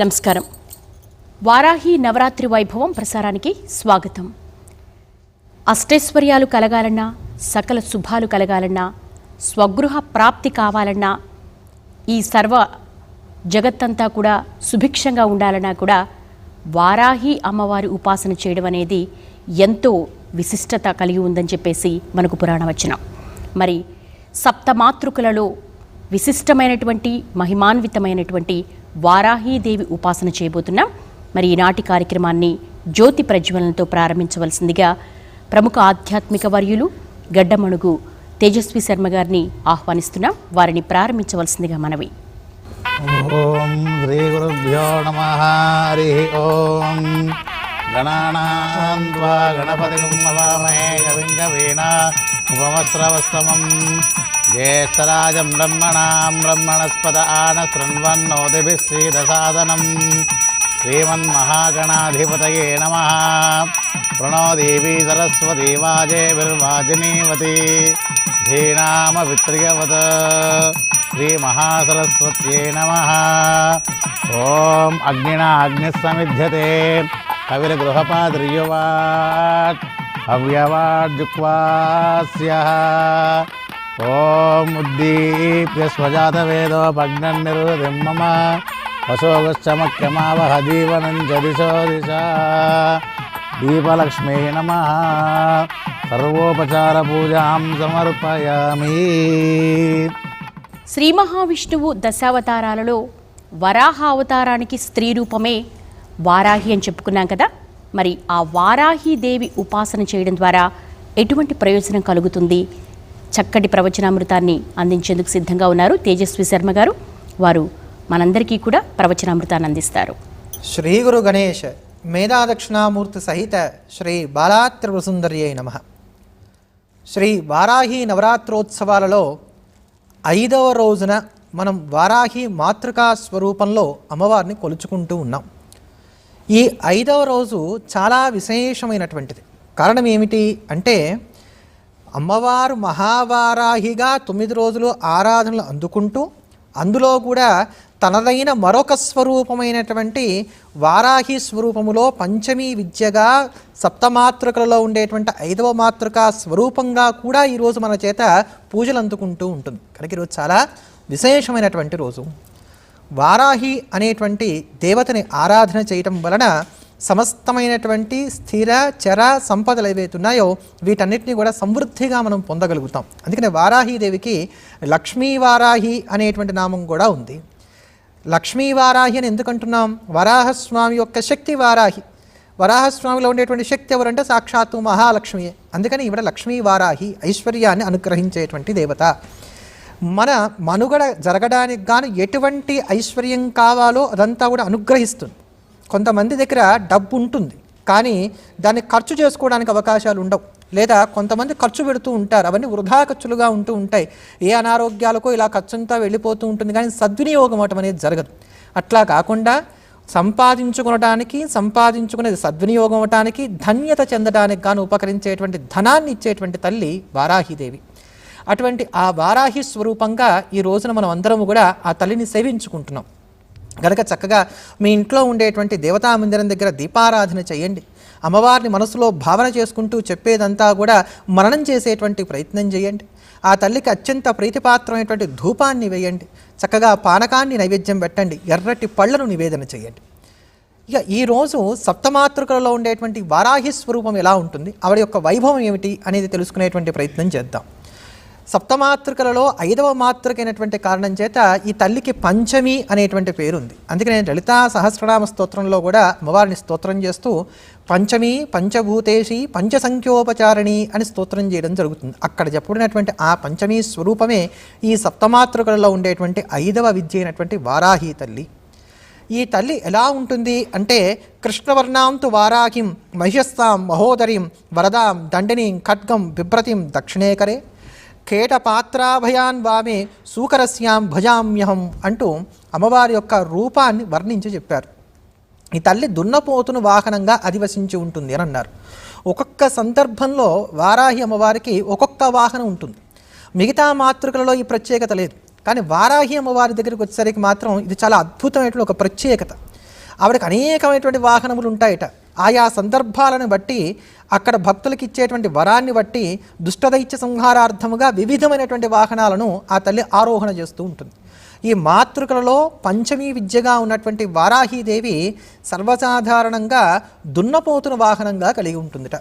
నమస్కారం. వారాహి నవరాత్రి వైభవం ప్రసారానికి స్వాగతం. అష్టైశ్వర్యాలు కలగాలన్నా సకల శుభాలు కలగాలన్నా స్వగృహ ప్రాప్తి కావాలన్నా ఈ సర్వ జగత్తంతా కూడా సుభిక్షంగా ఉండాలన్నా కూడా వారాహి అమ్మవారి ఉపాసన చేయడం అనేది ఎంతో విశిష్టత కలిగి ఉందని చెప్పేసి మనకు పురాణ వచనం మరి సప్తమాతృకులలో విశిష్టమైనటువంటి మహిమాన్వితమైనటువంటి వారాహీదేవి ఉపాసన చేయబోతున్నాం. మరి ఈనాటి కార్యక్రమాన్ని జ్యోతి ప్రజ్వలనతో ప్రారంభించవలసిందిగా ప్రముఖ ఆధ్యాత్మిక వర్యులు గడ్డమణుగు తేజస్వి శర్మ గారిని ఆహ్వానిస్తున్నాం. వారిని ప్రారంభించవలసిందిగా మనవి. ఓం శ్రీ గురుభ్యో నమ. హరి ఓం. గణానాన్వా గణపతి మవామహే కవిం కవీన ఉపమస్రవస్తమం జ్యేష్ఠరాజం బ్రహ్మణాం బ్రహ్మణస్పద ఆన శృణ్వన్నోతిభిः శ్రీదసాదనం శ్రీమన్మహాగణాధిపతయే నమ ప్రణో దేవీ సరస్వతీ వాజేభిర్వాజినీవతి ధీనామవిత్రియవత్ శ్రీమహాసరస్వత్యై నమ ఓం అగ్నినా అగ్నిస్సమిధ్యతే కవిర్గృహపాద్రియువాట్ హవ్యవాడ్జుక్వాస్య ఓం ఉద్దీప్య స్వజాతవేదోపగ్నన్నిరుదిం మమ వశోగశ్చమఖ్యమావహ జీవనం చ దిశో. దిశ దీపలక్ష్మీ నమ. సర్వోపచార పూజాం సమర్పయామి. శ్రీ మహావిష్ణువు దశావతారాలలో వరాహ అవతారానికి స్త్రీ రూపమే వారాహి అని చెప్పుకున్నాం కదా. మరి ఆ వారాహి దేవి ఉపాసన చేయడం ద్వారా ఎటువంటి ప్రయోజనం కలుగుతుంది? చక్కటి ప్రవచనామృతాన్ని అందించేందుకు సిద్ధంగా ఉన్నారు తేజస్వి శర్మ గారు. వారు మనందరికీ కూడా ప్రవచనామృతాన్ని అందిస్తారు. శ్రీ గురు గణేష్ మేధాదక్షిణామూర్తి సహిత శ్రీ బాలాత్రివసుందర్యై నమ. శ్రీ వారాహి నవరాత్రోత్సవాలలో ఐదవ రోజున మనం వారాహి మాతృకా స్వరూపంలో అమ్మవారిని కొలుచుకుంటూ ఉన్నాం. ఈ ఐదవ రోజు చాలా విశేషమైనటువంటిది. కారణం ఏమిటి అంటే అమ్మవారు మహావారాహిగా తొమ్మిది రోజులు ఆరాధనలు అందుకుంటూ అందులో కూడా తనదైన మరొక స్వరూపమైనటువంటి వారాహి స్వరూపములో పంచమీ విద్యగా సప్తమాతృకలలో ఉండేటువంటి ఐదవ మాతృక స్వరూపంగా కూడా ఈరోజు మన చేత పూజలు అందుకుంటూ ఉంటుంది. కనుక ఈరోజు చాలా విశేషమైనటువంటి రోజు. వారాహి అనేటువంటి దేవతని ఆరాధన చేయటం వలన సమస్తమైనటువంటి స్థిర చర సంపదలు ఏవైతే ఉన్నాయో వీటన్నిటిని కూడా సమృద్ధిగా మనం పొందగలుగుతాం. అందుకనే వారాహీదేవికి లక్ష్మీ వారాహి అనేటువంటి నామం కూడా ఉంది. లక్ష్మీ వారాహి అని ఎందుకంటున్నాం? వరాహస్వామి యొక్క శక్తి వారాహి వరాహస్వామిలో ఉండేటువంటి శక్తి ఎవరంటే సాక్షాత్తు మహాలక్ష్మియే అందుకని ఇవిడ లక్ష్మీ వారాహి ఐశ్వర్యాన్ని అనుగ్రహించేటువంటి దేవత. మన మనుగడ జరగడానికి గాను ఎటువంటి ఐశ్వర్యం కావాలో అదంతా కూడా అనుగ్రహిస్తుంది. కొంతమంది దగ్గర డబ్బు ఉంటుంది కానీ దాన్ని ఖర్చు చేసుకోవడానికి అవకాశాలు ఉండవు. లేదా కొంతమంది ఖర్చు పెడుతూ ఉంటారు అవన్నీ వృధా ఖర్చులుగా ఉంటూ ఉంటాయి. ఏ అనారోగ్యాలకో ఇలా ఖర్చంతా వెళ్ళిపోతూ ఉంటుంది కానీ సద్వినియోగం అవటం అనేది జరగదు. అట్లా కాకుండా సంపాదించుకునడానికి సంపాదించుకునేది సద్వినియోగం అవటానికి ధన్యత చెందడానికి గాను ఉపకరించేటువంటి ధనాన్ని ఇచ్చేటువంటి తల్లి వారాహిదేవి. అటువంటి ఆ వారాహి స్వరూపంగా ఈ రోజున మనం అందరము కూడా ఆ తల్లిని సేవించుకుంటున్నాం. కనుక చక్కగా మీ ఇంట్లో ఉండేటువంటి దేవతా మందిరం దగ్గర దీపారాధన చేయండి. అమ్మవారిని మనసులో భావన చేసుకుంటూ చెప్పేదంతా కూడా మననం చేసేటువంటి ప్రయత్నం చేయండి. ఆ తల్లికి అత్యంత ప్రీతిపాత్రమైనటువంటి ధూపాన్ని వేయండి. చక్కగా పానకాన్ని నైవేద్యం పెట్టండి. ఎర్రటి పళ్ళను నివేదన చేయండి. ఇక ఈరోజు సప్తమాతృకలలో ఉండేటువంటి వారాహి స్వరూపం ఎలా ఉంటుంది? ఆవిడ యొక్క వైభవం ఏమిటి? అనేది తెలుసుకునేటువంటి ప్రయత్నం చేద్దాం. సప్తమాతృకలలో ఐదవ మాతృకైనటువంటి కారణం చేత ఈ తల్లికి పంచమి అనేటువంటి పేరు ఉంది అందుకే నేను లలితా సహస్రనామ స్తోత్రంలో కూడా అమ్మవారిని స్తోత్రం చేస్తూ పంచమి పంచభూతేషి పంచసంఖ్యోపచారిణి అని స్తోత్రం చేయడం జరుగుతుంది. అక్కడ చెప్పబడినటువంటి ఆ పంచమీ స్వరూపమే ఈ సప్తమాతృకలలో ఉండేటువంటి ఐదవ విద్య అయినటువంటి వారాహి తల్లి. ఈ తల్లి ఎలా ఉంటుంది అంటే కృష్ణవర్ణాంతు వారాహిం మహిషస్తాం మహోదరిం వరదాం దండినీం ఖడ్గం బిభ్రతిం దక్షిణేకరే కేటపాత్రాభయాన్ వామే సూకరస్యాం భజామ్యహం అంటూ అమ్మవారి యొక్క రూపాన్ని వర్ణించి చెప్పారు. ఈ తల్లి దున్నపోతును వాహనంగా అధివసించి ఉంటుంది అని అన్నారు. ఒక్కొక్క సందర్భంలో వారాహి అమ్మవారికి ఒక్కొక్క వాహనం ఉంటుంది. మిగతా మాతృకలలో ఈ ప్రత్యేకత లేదు. కానీ వారాహి అమ్మవారి దగ్గరికి వచ్చేసరికి మాత్రం ఇది చాలా అద్భుతమైనటువంటి ఒక ప్రత్యేకత. ఆవిడకి అనేకమైనటువంటి వాహనములు ఉంటాయట. ఆయా సందర్భాలను బట్టి అక్కడ భక్తులకు ఇచ్చేటువంటి వరాన్ని బట్టి దుష్టదైత్య సంహారార్థముగా వివిధమైనటువంటి వాహనాలను ఆ తల్లి ఆరోహణ చేస్తూ ఉంటుంది. ఈ మాతృకలలో పంచమీ విద్యగా ఉన్నటువంటి వారాహీదేవి సర్వసాధారణంగా దున్నపోతున వాహనంగా కలిగి ఉంటుందిట.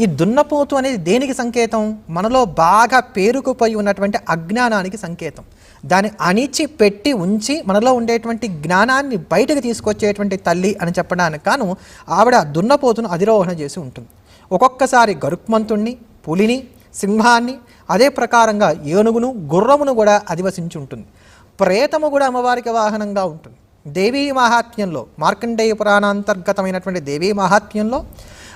ఈ దున్నపోతు అనేది దేనికి సంకేతం? మనలో బాగా పేరుకుపోయి ఉన్నటువంటి అజ్ఞానానికి సంకేతం. దాన్ని అణిచి పెట్టి ఉంచి మనలో ఉండేటువంటి జ్ఞానాన్ని బయటకు తీసుకొచ్చేటువంటి తల్లి అని చెప్పడానికి కాను ఆవిడ దున్నపోతును అధిరోహణ చేసి ఉంటుంది. ఒక్కొక్కసారి గరుక్మంతుణ్ణి పులిని సింహాన్ని అదే ప్రకారంగా ఏనుగును గుర్రమును కూడా అధివసించి ఉంటుంది. ప్రేతము కూడా అమ్మవారికి వాహనంగా ఉంటుంది. దేవీ మహాత్మ్యంలో మార్కండేయ పురాణాంతర్గతమైనటువంటి దేవీ మహాత్మ్యంలో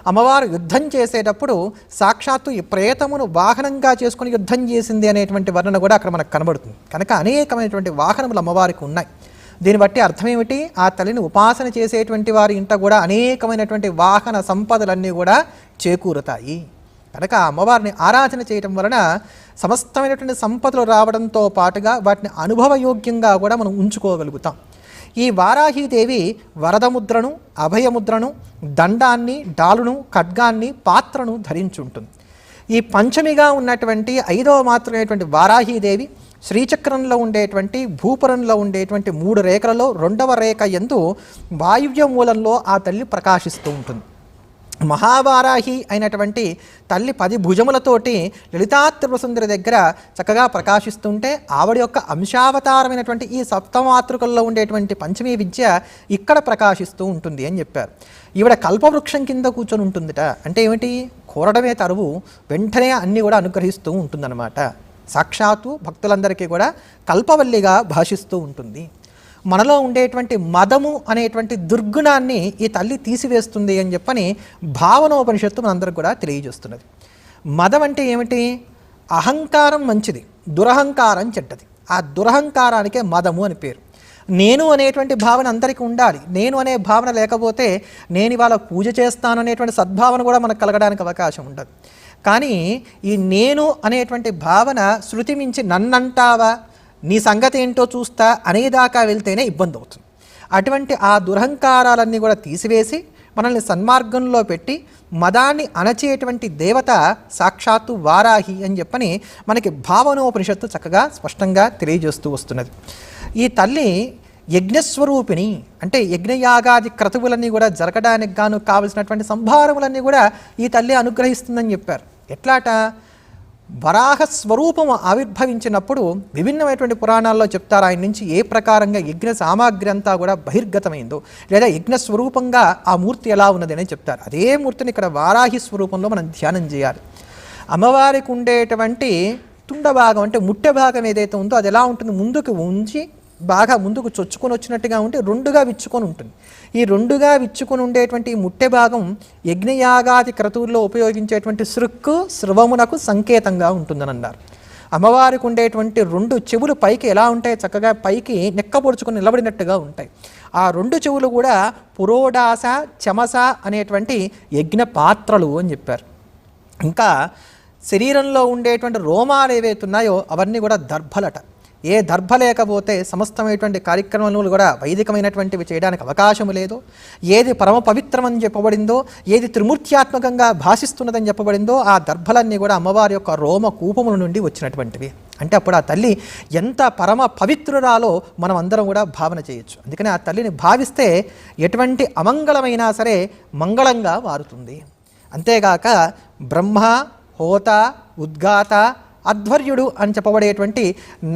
అమ్మవారు యుద్ధం చేసేటప్పుడు సాక్షాత్తు ఈ ప్రేతమును వాహనంగా చేసుకుని యుద్ధం చేసింది అనేటువంటి వర్ణన కూడా అక్కడ మనకు కనబడుతుంది. కనుక అనేకమైనటువంటి వాహనములు అమ్మవారికి ఉన్నాయి. దీన్ని బట్టి అర్థం ఏమిటి? ఆ తల్లిని ఉపాసన చేసేటువంటి వారి ఇంట కూడా అనేకమైనటువంటి వాహన సంపదలన్నీ కూడా చేకూరుతాయి. కనుక ఆ అమ్మవారిని ఆరాధన చేయటం వలన సమస్తమైనటువంటి సంపదలు రావడంతో పాటుగా వాటిని అనుభవయోగ్యంగా కూడా మనం ఉంచుకోగలుగుతాం. ఈ వారాహీదేవి వరదముద్రను అభయముద్రను దండాన్ని డాలును ఖడ్గాన్ని పాత్రను ధరించుంటుంది. ఈ పంచమిగా ఉన్నటువంటి ఐదవ మాత్రమైనటువంటి వారాహీదేవి శ్రీచక్రంలో ఉండేటువంటి భూపురంలో ఉండేటువంటి మూడు రేఖలలో రెండవ రేఖ ఎందు వాయువ్య మూలంలో ఆ తల్లి ప్రకాశిస్తూ ఉంటుంది. మహావారాహి అయినటువంటి తల్లి పది భుజములతోటి లలితాత్రిపురసుందరి దగ్గర చక్కగా ప్రకాశిస్తుంటే ఆవిడ యొక్క అంశావతారమైనటువంటి ఈ సప్తమాతృకల్లో ఉండేటువంటి పంచమీ విద్య ఇక్కడ ప్రకాశిస్తూ ఉంటుంది అని చెప్పారు. ఈవిడ కల్పవృక్షం కింద కూర్చొని ఉంటుందిట. అంటే ఏమిటి? కోరడమే తరువు వెంటనే అన్నీ కూడా అనుగ్రహిస్తూ ఉంటుందన్నమాట. సాక్షాత్తు భక్తులందరికీ కూడా కల్పవల్లిగా భాషిస్తూ ఉంటుంది. మనలో ఉండేటువంటి మదము అనేటువంటి దుర్గుణాన్ని ఈ తల్లి తీసివేస్తుంది అని చెప్పని భావనోపనిషత్తు మనందరికి కూడా తెలియజేస్తున్నది. మదం అంటే ఏమిటి? అహంకారం మంచిది దురహంకారం చెడ్డది. ఆ దురహంకారానికే మదము అని పేరు. నేను అనేటువంటి భావన అందరికీ ఉండాలి. నేను అనే భావన లేకపోతే నేను ఇవాళ పూజ చేస్తాను అనేటువంటి సద్భావన కూడా మనకు కలగడానికి అవకాశం ఉండదు. కానీ ఈ నేను అనేటువంటి భావన శృతి మించి నన్నంటావా? నీ సంగతి ఏంటో చూస్తా అనేదాకా వెళ్తేనే ఇబ్బంది అవుతుంది. అటువంటి ఆ దురహంకారాలన్నీ కూడా తీసివేసి మనల్ని సన్మార్గంలో పెట్టి మదాన్ని అణచేటువంటి దేవత సాక్షాత్తు వారాహి అని చెప్పని మనకి భావనోపనిషత్తు చక్కగా స్పష్టంగా తెలియజేస్తూ వస్తున్నది. ఈ తల్లి యజ్ఞస్వరూపిణి అంటే యజ్ఞయాగాది క్రతువులన్నీ కూడా జరగడానికి గాను కావలసినటువంటి సంభారములన్నీ కూడా ఈ తల్లి అనుగ్రహిస్తుందని చెప్పారు. ఎట్లాట? వరాహ స్వరూపము ఆవిర్భవించినప్పుడు విభిన్నమైనటువంటి పురాణాల్లో చెప్తారు. ఆయన నుంచి ఏ ప్రకారంగా యజ్ఞ సామాగ్రి అంతా కూడా బహిర్గతమైందో లేదా యజ్ఞ స్వరూపంగా ఆ మూర్తి ఎలా ఉన్నది అని చెప్తారు. అదే మూర్తిని ఇక్కడ వారాహి స్వరూపంలో మనం ధ్యానం చేయాలి. అమ్మవారికి ఉండేటువంటి తుండ భాగం అంటే ముట్టె భాగం ఏదైతే ఉందో అది ఎలా ఉంటుంది? ముందుకు ఉంచి బాగా ముందుకు చొచ్చుకొని వచ్చినట్టుగా ఉంటే రెండుగా విచ్చుకొని ఉంటుంది. ఈ రెండుగా విచ్చుకుని ఉండేటువంటి ముట్టె భాగం యజ్ఞయాగాది క్రతువుల్లో ఉపయోగించేటువంటి సృక్కు స్రవమునకు సంకేతంగా ఉంటుందని అన్నారు అమ్మవారికి ఉండేటువంటి రెండు చెవులు పైకి ఎలా ఉంటాయి చక్కగా పైకి నెక్కపొడుచుకుని నిలబడినట్టుగా ఉంటాయి. ఆ రెండు చెవులు కూడా పురోడాస చమస అనేటువంటి యజ్ఞ పాత్రలు అని చెప్పారు. ఇంకా శరీరంలో ఉండేటువంటి రోమాలు ఏవైతే ఉన్నాయో అవన్నీ కూడా దర్భలట. ఏ దర్భ లేకపోతే సమస్తమైనటువంటి కార్యక్రమాలు కూడా వైదికమైనటువంటివి చేయడానికి అవకాశం లేదు. ఏది పరమ పవిత్రమని చెప్పబడిందో ఏది త్రిమూర్త్యాత్మకంగా భాషిస్తున్నదని చెప్పబడిందో ఆ దర్భలన్నీ కూడా అమ్మవారి యొక్క రోమ కూపముల నుండి వచ్చినటువంటివి. అంటే అప్పుడు ఆ తల్లి ఎంత పరమ పవిత్రురాలో మనం అందరం కూడా భావన చేయొచ్చు. అందుకని ఆ తల్లిని భావిస్తే ఎటువంటి అమంగళమైనా సరే మంగళంగా మారుతుంది. అంతేగాక బ్రహ్మ హోత ఉద్గాత అధ్వర్యుడు అని చెప్పబడేటువంటి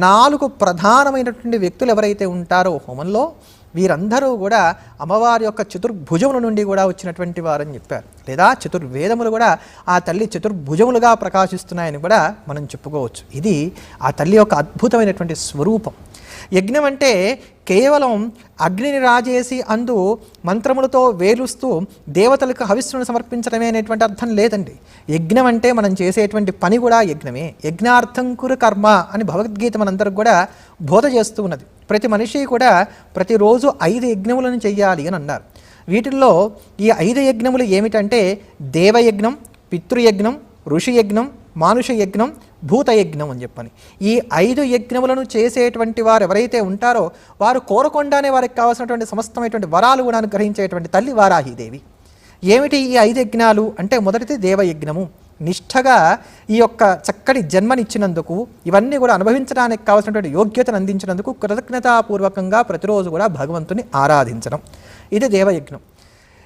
నాలుగు ప్రధానమైనటువంటి వ్యక్తులు ఎవరైతే ఉంటారో హోమంలో వీరందరూ కూడా అమ్మవారి యొక్క చతుర్భుజముల నుండి కూడా వచ్చినటువంటి వారని చెప్పారు. లేదా చతుర్వేదములు కూడా ఆ తల్లి చతుర్భుజములుగా ప్రకాశిస్తున్నాయని కూడా మనం చెప్పుకోవచ్చు. ఇది ఆ తల్లి యొక్క అద్భుతమైనటువంటి స్వరూపం. యజ్ఞం అంటే కేవలం అగ్నిని రాజేసి అందు మంత్రములతో వేలుస్తూ దేవతలకు హవిస్సును సమర్పించడమే అనేటువంటి అర్థం లేదండి. యజ్ఞం అంటే మనం చేసేటువంటి పని కూడా యజ్ఞమే. యజ్ఞార్థం కురు కర్మ అని భగవద్గీత మనందరికి కూడా బోధ చేస్తూ ఉన్నది. ప్రతి మనిషి కూడా ప్రతిరోజు ఐదు యజ్ఞములను చెయ్యాలి అని అన్నారు. వీటిల్లో ఈ ఐదు యజ్ఞములు ఏమిటంటే దేవయజ్ఞం పితృయజ్ఞం ఋషి యజ్ఞం మానుష యజ్ఞం భూతయజ్ఞం అని చెప్పని. ఈ ఐదు యజ్ఞములను చేసేటువంటి వారు ఎవరైతే ఉంటారో వారు కోరకుండానే వారికి కావాల్సినటువంటి సమస్తమైనటువంటి వరాలు కూడా అనుగ్రహించేటువంటి తల్లి వారాహిదేవి ఏమిటి ఈ ఐదు యజ్ఞాలు? అంటే మొదటిది దేవయజ్ఞము. నిష్ఠగా ఈ యొక్క చక్కటి జన్మనిచ్చినందుకు ఇవన్నీ కూడా అనుభవించడానికి కావాల్సినటువంటి యోగ్యతను అందించినందుకు కృతజ్ఞతాపూర్వకంగా ప్రతిరోజు కూడా భగవంతుని ఆరాధించడం. ఇది దేవయజ్ఞం.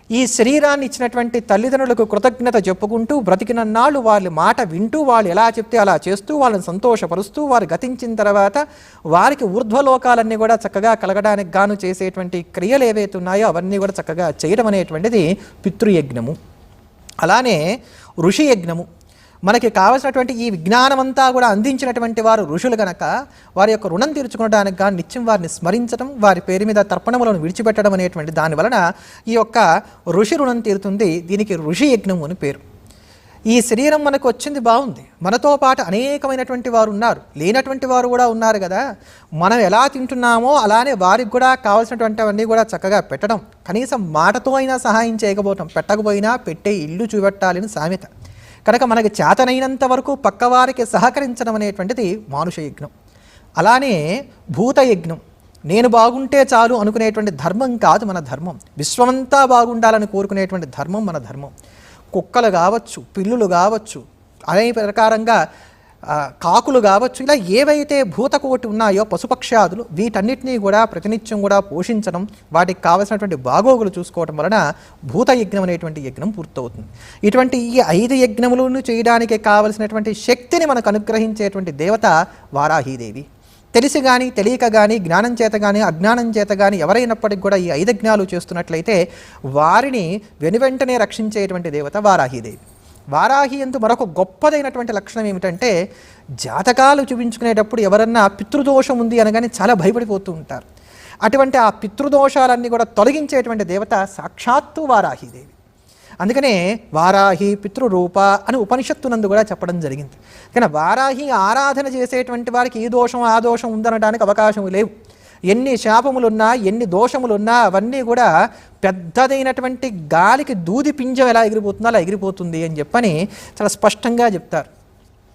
ఈ శరీరాన్ని ఇచ్చినటువంటి తల్లిదండ్రులకు కృతజ్ఞత చెప్పుకుంటూ బ్రతికిన నాళ్ళు వాళ్ళ మాట వింటూ వాళ్ళు ఎలా చెప్తే అలా చేస్తూ వాళ్ళని సంతోషపరుస్తూ వారు గతించిన తర్వాత వారికి ఊర్ధ్వలోకాలన్నీ కూడా చక్కగా కలగడానికి గాను చేసేటువంటి క్రియలు ఏవైతే ఉన్నాయో అవన్నీ కూడా చక్కగా చేయడం అనేటువంటిది పితృయజ్ఞము. అలానే ఋషి యజ్ఞము మనకి కావలసినటువంటి ఈ విజ్ఞానమంతా కూడా అందించినటువంటి వారు ఋషులు గనక వారి యొక్క రుణం తీర్చుకోవడానికి కానీ నిత్యం వారిని స్మరించడం వారి పేరు మీద తర్పణములను విడిచిపెట్టడం అనేటువంటి దాని వలన ఈ యొక్క ఋషి రుణం తీరుతుంది. దీనికి ఋషి యజ్ఞము అని పేరు. ఈ శరీరం మనకు వచ్చింది బాగుంది. మనతో పాటు అనేకమైనటువంటి వారు ఉన్నారు. లేనటువంటి వారు కూడా ఉన్నారు కదా. మనం ఎలా తింటున్నామో అలానే వారికి కూడా కావాల్సినటువంటివన్నీ కూడా చక్కగా పెట్టడం. కనీసం మాటతో అయినా సహాయం చేయకపోవటం. పెట్టకపోయినా పెట్టే ఇల్లు చూపెట్టాలని సామెత. కనుక మనకి చేతనైనంత వరకు పక్కవారికి సహకరించడం అనేటువంటిది మానుష యజ్ఞం. అలానే భూత యజ్ఞం. నేను బాగుంటే చాలు అనుకునేటువంటి ధర్మం కాదు మన ధర్మం. విశ్వమంతా బాగుండాలని కోరుకునేటువంటి ధర్మం మన ధర్మం. కుక్కలు కావచ్చు పిల్లులు కావచ్చు అదే ప్రకారంగా కాకులు కావచ్చు ఇలా ఏవైతే భూతకోటి ఉన్నాయో పశుపక్షాదులు వీటన్నిటినీ కూడా ప్రతినిత్యం కూడా పోషించడం వాటికి కావలసినటువంటి బాగోగులు చూసుకోవడం వలన భూత యజ్ఞం అనేటువంటి యజ్ఞం పూర్తవుతుంది. ఇటువంటి ఈ ఐదు యజ్ఞములను చేయడానికి కావలసినటువంటి శక్తిని మనకు అనుగ్రహించేటువంటి దేవత వారాహీదేవి. తెలిసి కానీ తెలియక కానీ జ్ఞానం చేత కానీ అజ్ఞానం చేత కానీ ఎవరైనప్పటికీ కూడా ఈ ఐదజ్ఞాలు చేస్తున్నట్లయితే వారిని వెనువెంటనే రక్షించేటువంటి దేవత వారాహిదేవి. వారాహి ఎందు మరొక గొప్పదైనటువంటి లక్షణం ఏమిటంటే జాతకాలు చూపించుకునేటప్పుడు ఎవరన్నా పితృదోషం ఉంది అనగానే చాలా భయపడిపోతూ ఉంటారు. అటువంటి ఆ పితృదోషాలన్నీ కూడా తొలగించేటువంటి దేవత సాక్షాత్తు వారాహిదేవి. అందుకనే వారాహి పితృరూప అని ఉపనిషత్తునందు కూడా చెప్పడం జరిగింది. కానీ వారాహి ఆరాధన చేసేటువంటి వారికి ఈ దోషం ఆ దోషం ఉందనడానికి అవకాశం లేవు. ఎన్ని శాపములున్నా ఎన్ని దోషములున్నా అవన్నీ కూడా పెద్దదైనటువంటి గాలికి దూది పింజం ఎలా ఎగిరిపోతుందో అలా ఎగిరిపోతుంది అని చెప్పని చాలా స్పష్టంగా చెప్తారు.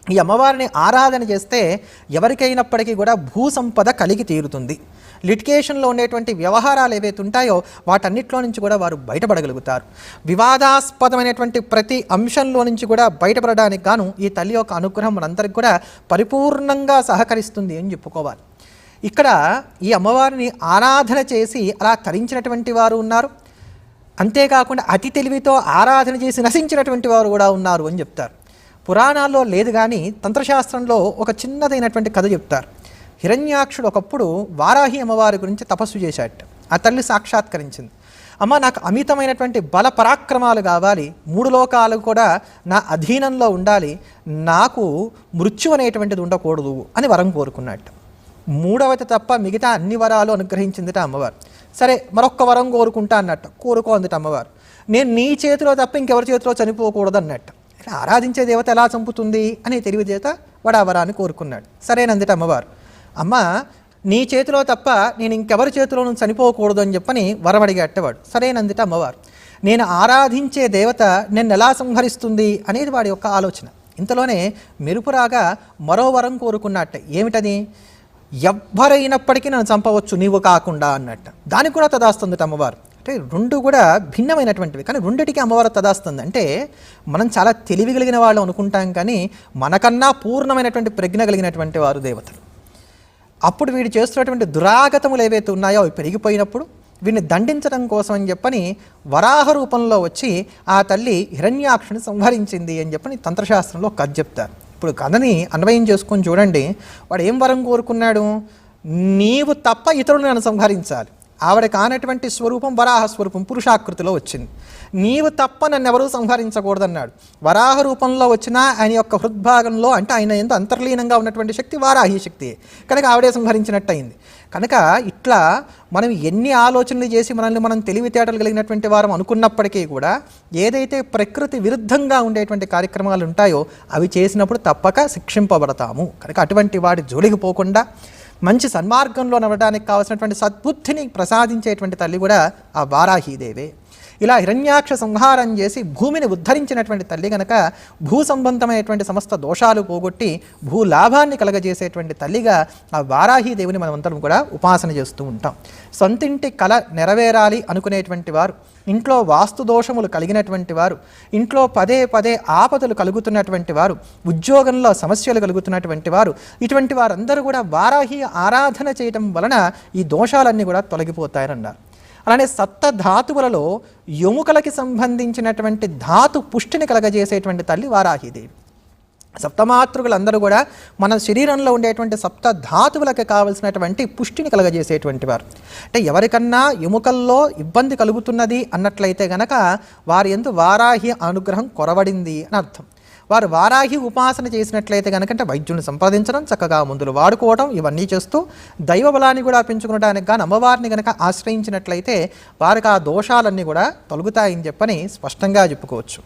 ఈ అమ్మవారిని ఆరాధన చేస్తే ఎవరికైనప్పటికీ కూడా భూ సంపద కలిగి తీరుతుంది. లిటికేషన్లో ఉండేటువంటి వ్యవహారాలు ఏవైతే ఉంటాయో వాటన్నిటిలో నుంచి కూడా వారు బయటపడగలుగుతారు. వివాదాస్పదమైనటువంటి ప్రతి అంశంలో నుంచి కూడా బయటపడడానికి గాను ఈ తల్లి యొక్క అనుగ్రహం మనందరికి కూడా పరిపూర్ణంగా సహకరిస్తుంది అని చెప్పుకోవాలి. ఇక్కడ ఈ అమ్మవారిని ఆరాధన చేసి అలా తరించినటువంటి వారు ఉన్నారు. అంతేకాకుండా అతి తెలివితో ఆరాధన చేసి నశించినటువంటి వారు కూడా ఉన్నారు అని చెప్తారు. పురాణాల్లో లేదు కానీ తంత్రశాస్త్రంలో ఒక చిన్నదైనటువంటి కథ చెప్తారు. హిరణ్యాక్షుడు ఒకప్పుడు వారాహి అమ్మవారి గురించి తపస్సు చేశాట ఆ తల్లి సాక్షాత్కరించింది. అమ్మ నాకు అమితమైనటువంటి బల పరాక్రమాలు కావాలి. మూడు లోకాలు కూడా నా అధీనంలో ఉండాలి. నాకు మృత్యు అనేటువంటిది ఉండకూడదు అని వరం కోరుకున్నట్టు మూడవది తప్ప మిగతా అన్ని వరాలు అనుగ్రహించిందిట అమ్మవారు. సరే మరొక్క వరం కోరుకుంటా అన్నట్టు కోరుకోందిట అమ్మవారు. నేను నీ చేతిలో తప్ప ఇంకెవరి చేతిలో చనిపోకూడదు అన్నట్టు. ఇలా ఆరాధించే దేవత ఎలా చంపుతుంది అనే తెలివి చేత వాడు ఆ వరాన్ని కోరుకున్నాడు. సరేనందిట అమ్మవారు. అమ్మ నీ చేతిలో తప్ప నేను ఇంకెవరి చేతిలోనూ చనిపోకూడదు అని చెప్పని వరం అడిగేటవాడు సరేనందిట అమ్మవారు. నేను ఆరాధించే దేవత నిన్ను ఎలా సంహరిస్తుంది అనేది వాడి యొక్క ఆలోచన. ఇంతలోనే మెరుపురాగా మరో వరం కోరుకున్నట్ట. ఏమిటది? ఎవ్వరైనప్పటికీ నన్ను చంపవచ్చు నీవు కాకుండా అన్నట్టు. దానికి కూడా తదాస్తుంది అమ్మవారు. అంటే రెండు కూడా భిన్నమైనటువంటివి. కానీ రెండిటికి అమ్మవారు తదాస్తుంది. అంటే మనం చాలా తెలివి కలిగిన వాళ్ళు అనుకుంటాం కానీ మనకన్నా పూర్ణమైనటువంటి ప్రజ్ఞ కలిగినటువంటి వారు దేవతలు. అప్పుడు వీడు చేస్తున్నటువంటి దురాగతములు ఏవైతే ఉన్నాయో అవి పెరిగిపోయినప్పుడు వీడిని దండించడం కోసం అని చెప్పని వరాహ రూపంలో వచ్చి ఆ తల్లి హిరణ్యాక్షుని సంహరించింది అని చెప్పని తంత్రశాస్త్రంలో కథ చెప్తారు. ఇప్పుడు కథని అన్వయం చేసుకొని చూడండి. వాడు ఏం వరం కోరుకున్నాడు? నీవు తప్ప ఇతరులను సంహరించాలి. ఆవిడ కానటువంటి స్వరూపం వరాహ స్వరూపం పురుషాకృతిలో వచ్చింది. నీవు తప్ప నన్ను ఎవరూ సంహరించకూడదన్నాడు. వరాహ రూపంలో వచ్చిన ఆయన యొక్క హృద్భాగంలో అంటే ఆయన ఎంతో అంతర్లీనంగా ఉన్నటువంటి శక్తి వారాహి శక్తి. కనుక ఆవిడే సంహరించినట్టు అయింది కనుక ఇట్లా మనం ఎన్ని ఆలోచనలు చేసి మనల్ని మనం తెలివితేటలు కలిగినటువంటి వారం అనుకున్నప్పటికీ కూడా ఏదైతే ప్రకృతి విరుద్ధంగా ఉండేటువంటి కార్యక్రమాలు ఉంటాయో అవి చేసినప్పుడు తప్పక శిక్షింపబడతాము. కనుక అటువంటి వాటి జోలికి పోకుండా మంచి సన్మార్గంలో నడవడానికి కావాల్సినటువంటి సద్బుద్ధిని ప్రసాదించేటువంటి తల్లి కూడా ఆ వారాహీదేవే ఇలా హిరణ్యాక్ష సంహారం చేసి భూమిని ఉద్ధరించినటువంటి తల్లి గనక భూ సంబంధమైనటువంటి సమస్త దోషాలు పోగొట్టి భూ లాభాన్ని కలగజేసేటువంటి తల్లిగా ఆ వారాహి దేవుని మనమందరం కూడా ఉపాసన చేస్తూ ఉంటాం. సొంతింటి కళ నెరవేరాలి అనుకునేటువంటి వారు ఇంట్లో వాస్తు దోషములు కలిగినటువంటి వారు ఇంట్లో పదే పదే ఆపదలు కలుగుతున్నటువంటి వారు ఉద్యోగంలో సమస్యలు కలుగుతున్నటువంటి వారు ఇటువంటి వారందరూ కూడా వారాహి ఆరాధన చేయటం వలన ఈ దోషాలన్నీ కూడా తొలగిపోతాయని అన్నారు అలానే సప్త ధాతువులలో ఎముకలకి సంబంధించినటువంటి ధాతు పుష్టిని కలగజేసేటువంటి తల్లి వారాహిదేవి. సప్తమాతృకులందరూ కూడా మన శరీరంలో ఉండేటువంటి సప్త ధాతువులకు కావలసినటువంటి పుష్టిని కలగజేసేటువంటి వారు. అంటే ఎవరికన్నా ఎముకల్లో ఇబ్బంది కలుగుతున్నది అన్నట్లయితే గనక వారి ఎందు వారాహి అనుగ్రహం కొరవడింది అని అర్థం. వారు వారాహి ఉపాసన చేసినట్లయితే కనుకంటే వైద్యుని సంప్రదించడం చక్కగా మందులు వాడుకోవడం ఇవన్నీ చేస్తూ దైవ బలాన్ని కూడా పెంచుకోవడానికి కానీ అమ్మవారిని కనుక ఆశ్రయించినట్లయితే వారికి ఆ దోషాలన్నీ కూడా తొలగుతాయని చెప్పని స్పష్టంగా చెప్పుకోవచ్చు.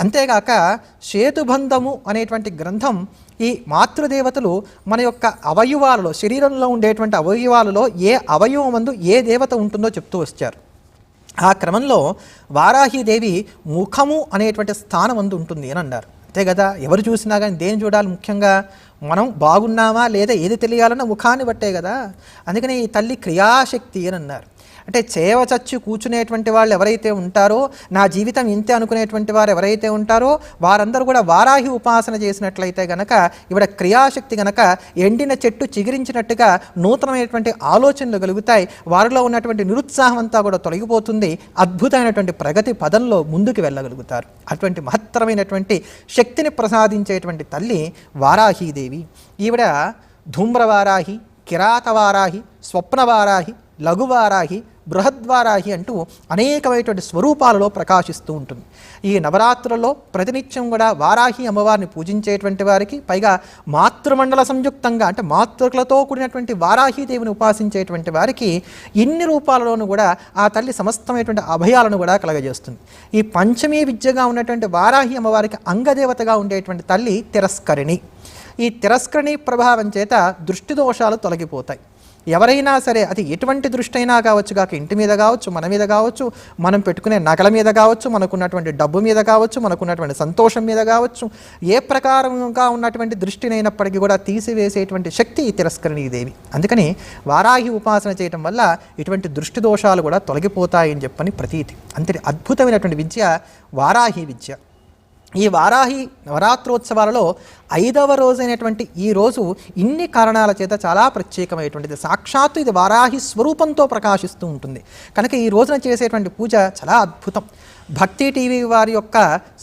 అంతేగాక సేతుబంధము అనేటువంటి గ్రంథం ఈ మాతృదేవతలు మన యొక్క అవయవాలలో శరీరంలో ఉండేటువంటి అవయవాలలో ఏ అవయవమందు ఏ దేవత ఉంటుందో చెప్తూ వచ్చారు. ఆ క్రమంలో వారాహీదేవి ముఖము అనేటువంటి స్థానం అందు ఉంటుంది అని అన్నారు. అంతే కదా? ఎవరు చూసినా కానీ దేని చూడాలి ముఖ్యంగా? మనం బాగున్నామా లేదా ఏది తెలియాలన్నా ముఖాన్ని బట్టే కదా? అందుకని ఈ తల్లి క్రియాశక్తి అని అన్నారు. అంటే చేవ చచ్చి కూర్చునేటువంటి వాళ్ళు ఎవరైతే ఉంటారో నా జీవితం ఇంతే అనుకునేటువంటి వారు ఎవరైతే ఉంటారో వారందరూ కూడా వారాహి ఉపాసన చేసినట్లయితే గనక ఇవిడ క్రియాశక్తి గనక ఎండిన చెట్టు చిగిరించినట్టుగా నూతనమైనటువంటి ఆలోచనలు కలుగుతాయి. వారిలో ఉన్నటువంటి నిరుత్సాహం అంతా కూడా తొలగిపోతుంది. అద్భుతమైనటువంటి ప్రగతి పదంలో ముందుకు వెళ్ళగలుగుతారు. అటువంటి మహత్తరమైనటువంటి శక్తిని ప్రసాదించేటువంటి తల్లి వారాహీదేవి. ఈవిడ ధూమ్రవారాహి కిరాతవారాహి స్వప్నవారాహి లఘువారాహి బృహద్వారాహి అంటూ అనేకమైనటువంటి స్వరూపాలలో ప్రకాశిస్తూ ఉంటుంది. ఈ నవరాత్రులలో ప్రతినిత్యం కూడా వారాహి అమ్మవారిని పూజించేటువంటి వారికి పైగా మాతృమండల సంయుక్తంగా అంటే మాతృకులతో కూడినటువంటి వారాహీదేవిని ఉపాసించేటువంటి వారికి ఇన్ని రూపాలలోనూ కూడా ఆ తల్లి సమస్తమైనటువంటి అభయాలను కూడా కలగజేస్తుంది. ఈ పంచమీ విద్యగా ఉన్నటువంటి వారాహి అమ్మవారికి అంగదేవతగా ఉండేటువంటి తల్లి తిరస్కరిణి. ఈ తిరస్కరణి ప్రభావం చేత దృష్టి దోషాలు తొలగిపోతాయి. ఎవరైనా సరే అది ఎటువంటి దృష్టి అయినా కావచ్చు కాక ఇంటి మీద కావచ్చు మన మీద కావచ్చు మనం పెట్టుకునే నగల మీద కావచ్చు మనకున్నటువంటి డబ్బు మీద కావచ్చు మనకున్నటువంటి సంతోషం మీద కావచ్చు ఏ ప్రకారంగా ఉన్నటువంటి దృష్టినైనప్పటికీ కూడా తీసివేసేటువంటి శక్తి ఈ దేవి. అందుకని వారాహి ఉపాసన చేయటం వల్ల ఇటువంటి దృష్టి దోషాలు కూడా తొలగిపోతాయని చెప్పని ప్రతీతి. అంతటి అద్భుతమైనటువంటి విద్య వారాహి విద్య. ఈ వారాహి నవరాత్రోత్సవాలలో ఐదవ రోజైనటువంటి ఈ రోజు ఇన్ని కారణాల చేత చాలా ప్రత్యేకమైనటువంటిది. సాక్షాత్తు ఇది వారాహి స్వరూపంతో ప్రకాశిస్తూ ఉంటుంది. కనుక ఈ రోజున చేసేటువంటి పూజ చాలా అద్భుతం. భక్తి టీవీ వారి యొక్క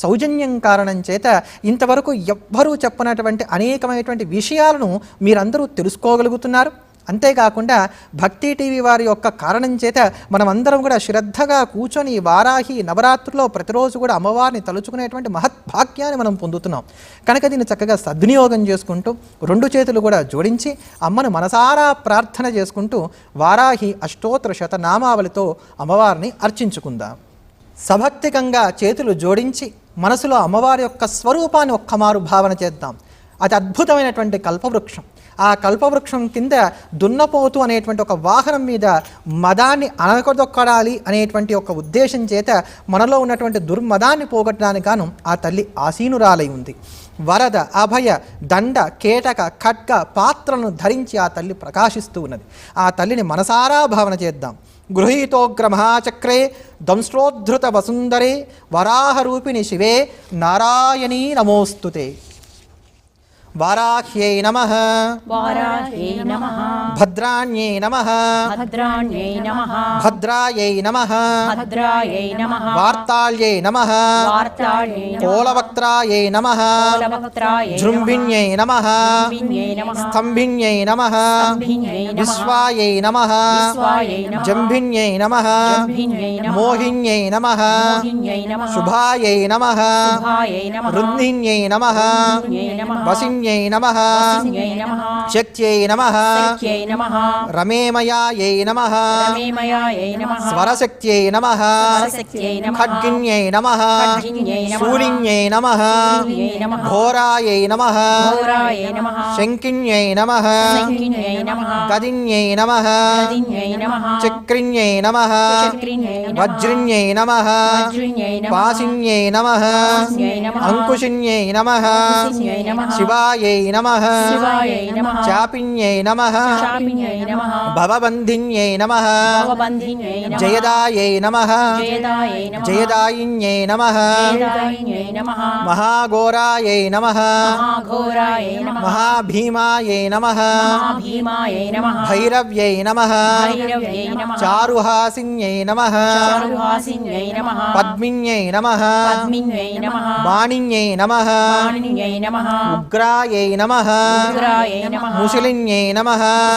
సౌజన్యం కారణం చేత ఇంతవరకు ఎవ్వరూ చెప్పనటువంటి అనేకమైనటువంటి విషయాలను మీరందరూ తెలుసుకోగలుగుతున్నారు. అంతేకాకుండా భక్తి టీవీ వారి యొక్క కారణం చేత మనమందరం కూడా శ్రద్ధగా కూర్చొని వారాహి నవరాత్రుల్లో ప్రతిరోజు కూడా అమ్మవారిని తలుచుకునేటువంటి మహద్భాగ్యాన్ని మనం పొందుతున్నాం. కనుక దీన్ని చక్కగా సద్వినియోగం చేసుకుంటూ రెండు చేతులు కూడా జోడించి అమ్మను మనసారా ప్రార్థన చేసుకుంటూ వారాహి అష్టోత్తర శతనామావళితో అమ్మవారిని అర్చించుకుందాం. సభక్తికంగా చేతులు జోడించి మనసులో అమ్మవారి యొక్క స్వరూపాన్ని ఒక్కమారు భావన చేద్దాం. అది అద్భుతమైనటువంటి కల్పవృక్షం. ఆ కల్పవృక్షం కింద దున్నపోతు అనేటువంటి ఒక వాహనం మీద మదాన్ని అనకదొక్కడాలి అనేటువంటి ఒక ఉద్దేశం చేత మనలో ఉన్నటువంటి దుర్మదాన్ని పోగొట్టడానికి గాను ఆ తల్లి ఆసీనురాలై ఉంది. వరద అభయ దండ కేటక ఖడ్గ పాత్రలను ధరించి ఆ తల్లి ప్రకాశిస్తూ ఉన్నది. ఆ తల్లిని మనసారా భావన చేద్దాం. గృహీతోగ్ర మహాచక్రే దంశ్రోద్ధృత వసుందరే వరాహరూపిణి శివే నారాయణీ నమోస్తుతే. వారాహ్యై నమ. వారాహ్యై నమః. భద్రాణ్యై నమ. భద్రాణ్యై నమః. భద్రాయై నమ. భద్రాయై నమః. వార్తాళ్యై నమ. వార్తాళ్యై కోలవక్త్రాయై నమ. కులవక్త్రాయై జృంభిణ్యై నమ. జృంభిణ్యై నమః. స్తంభిణ్యై నమ. స్తంభిన్యై నమః. విశ్వాయై నమ. విశ్వాయై నమః. మోహిన్యై నమ. మోహిన్యై నమః. శుభాయై నమ. శుభాయై నమః. వసిన్యై వసిన్యై నమ వసిన్యై శక్త్యై నమ రమేమయాయై నమ స్వరశక్త్యై నమ ఖడ్గిన్యై నమ శూలిన్యై నమ ఘోరాయై నమ శంకిన్యై నమ గదిన్యై నమ గదిన్యై నమః చక్రిన్యై నమ చక్రిన్యై నమః అంకుశిన్యై నమ నమః శివాయై నమ. శివాయై నమః. భవబంధిన్యై నమ. జయదాయై నమ. జయదాయై నమః. జయదాయిన్యై నమ. మహాఘోరాయై నమ. మహాభీమాయై నమ. భైరవ్యై నమ. చారుహాసిన్యై నమ. పద్మిన్యై నమ. వాణిన్యై నమ. వాణిన్యై నమః ఉగ్రాయై నమ ఉగ్రాయై నమః ముసిలిన్యై నమ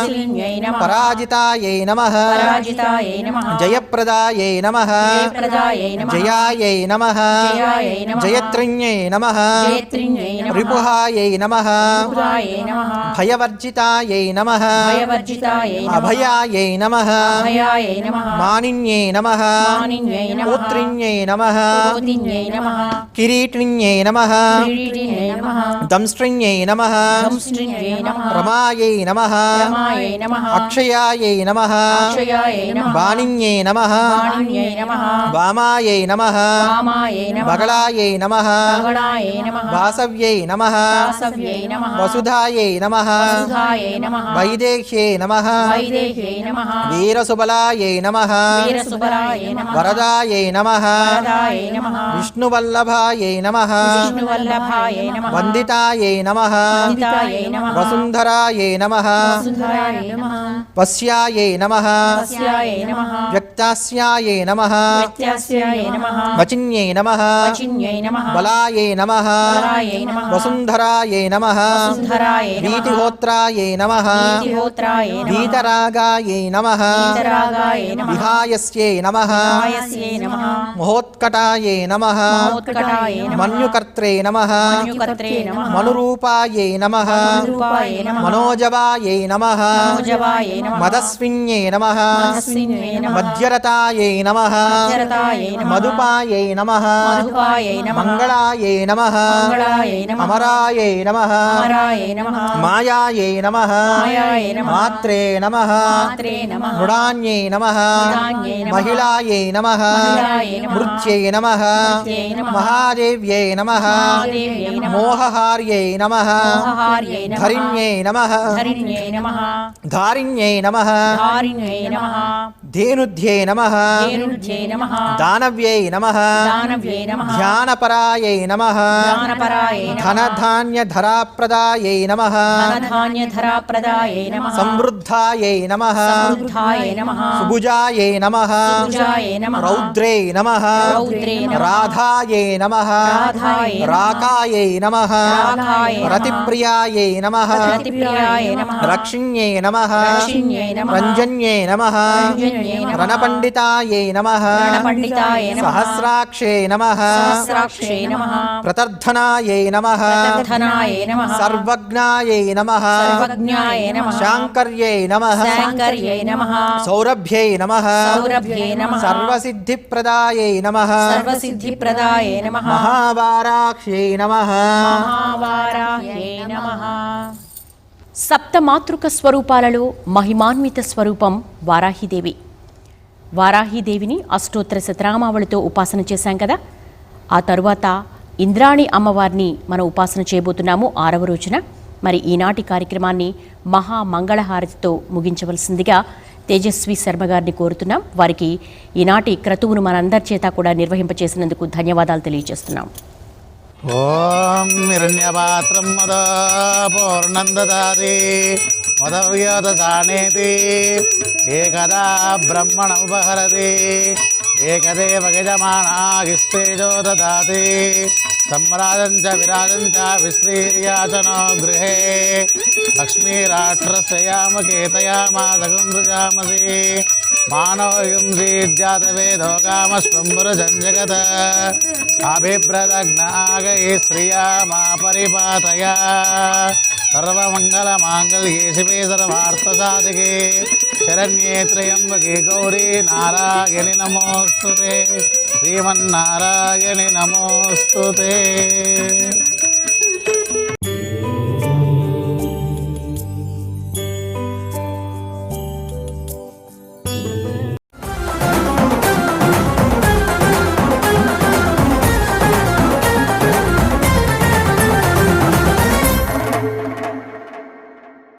ముసిలిన్యై నమః పరాజితాయై నమ పరాజితాయై నమః జయప్రదాయై నమ జయప్రదాయై నమః జయాయై నమ జయాయై నమః జయత్రిణ్యై నమ జయత్రిణ్యై నమః రిపుహాయై నమ. రమాయై నమ. అక్షయాయై నమ. వాణిన్యై నమ. వామాయై నమ. బగళాయై నమ. వాసవ్యై నమ. వసుధాయై నమ. వైదేహ్యై నమ. వీరసుబలాయై నమ. వరదాయై నమ. విష్ణువల్లభాయై నమః. వందితాయై నమ. వందితాయై నమః వసుంధరాయై నమ వసుంధరాయై నమః వస్యాయై నమ వస్యాయై నమః వ్యక్తాస్యాయై నమ వ్యత్యాస్యాయై నమః వచిన్యై నమ వచిన్యై నమః బలాయై నమ బలాయై నమః వసుంధరాయై నమ వసుంధరాయై నమః. వీతిహోత్రాయై నమ. వీతిహోత్రాయై నమః. వీతరాగాయై నమ. వీతరాగాయై నమః. విహాయస్యై నమ. ఆయస్యై నమః. మహోత్కటాయై నమ. మహోత్కటాయై నమః. మన్యుకర్త్రే నమ. మన్యుకర్త్రే నమః. మనురూపాయై నమ. రూపాయై నమః. మనోజవాయై నమ. ధరిణ్యై నమ. ధరిణ్యై నమః. ధేనుధ్యై నమ. దానవ్యై నమ. ధ్యానపరాయై నమ. ధనధాన్యధరాప్రదాయై నమ. సమృద్ధాయై నమః. సుభుజాయై నమ. రౌద్రే నమ. రాధాయై నమ. రాకాయై నమః. రతిప్రియాయై నమ. రక్షిణ్యై నమ. రంజన్యై నమ. రణపండితాయై నమ. సహస్రాక్షే నమ. ప్రతర్ధనాయై నమ. సర్వజ్ఞాయై నమ. శాంకర్యై నమ. సౌరభ్యై నమ. సౌరభ్యై నమః. సర్వసిద్ధిప్రదాయై నమ. సర్వసిద్ధిప్రదాయై నమః. మహావారాక్ష్యై నమః. సప్తమాతృక స్వరూపాలలో మహిమాన్విత స్వరూపం వారాహిదేవి. వారాహిదేవిని అష్టోత్తర శతనామావళితో ఉపాసన చేశాం కదా? ఆ తరువాత ఇంద్రాణి అమ్మవారిని మనం ఉపాసన చేయబోతున్నాము ఆరవ రోజున. మరి ఈనాటి కార్యక్రమాన్ని మహా మంగళహారతితో ముగించవలసిందిగా తేజస్వి శర్మ గారిని కోరుతున్నాం. వారికి ఈనాటి క్రతువును మనందరి చేత కూడా నిర్వహింపచేసినందుకు ధన్యవాదాలు తెలియజేస్తున్నాం. ఓం హిరణ్యపాత్రం మద పూర్ణందదాది మదవ్యోదానేతి ఏకదా బ్రహ్మణముపహరతి ఏకదేవ యజమానాగిస్తేజో దాతి సమ్రాజం చ విరాజం చ విశ్రీర్యాచనో గృహే. లక్ష్మీరాక్షసయామకేతయామాదగుంజామసి మానవయుంసీర్జాతవేదో కామస్వంబురజంజగత అభిప్రదగ్నాగై శ్రియా మా పరిపాతయ. సర్వమంగళమాంగళ్యే శివే సర్వార్థసాధికే. శరణ్యేత్రయంబకి గౌరీ నారాయణి నమోస్తుతే. శ్రీమన్నారాయణి నమోస్తుతే.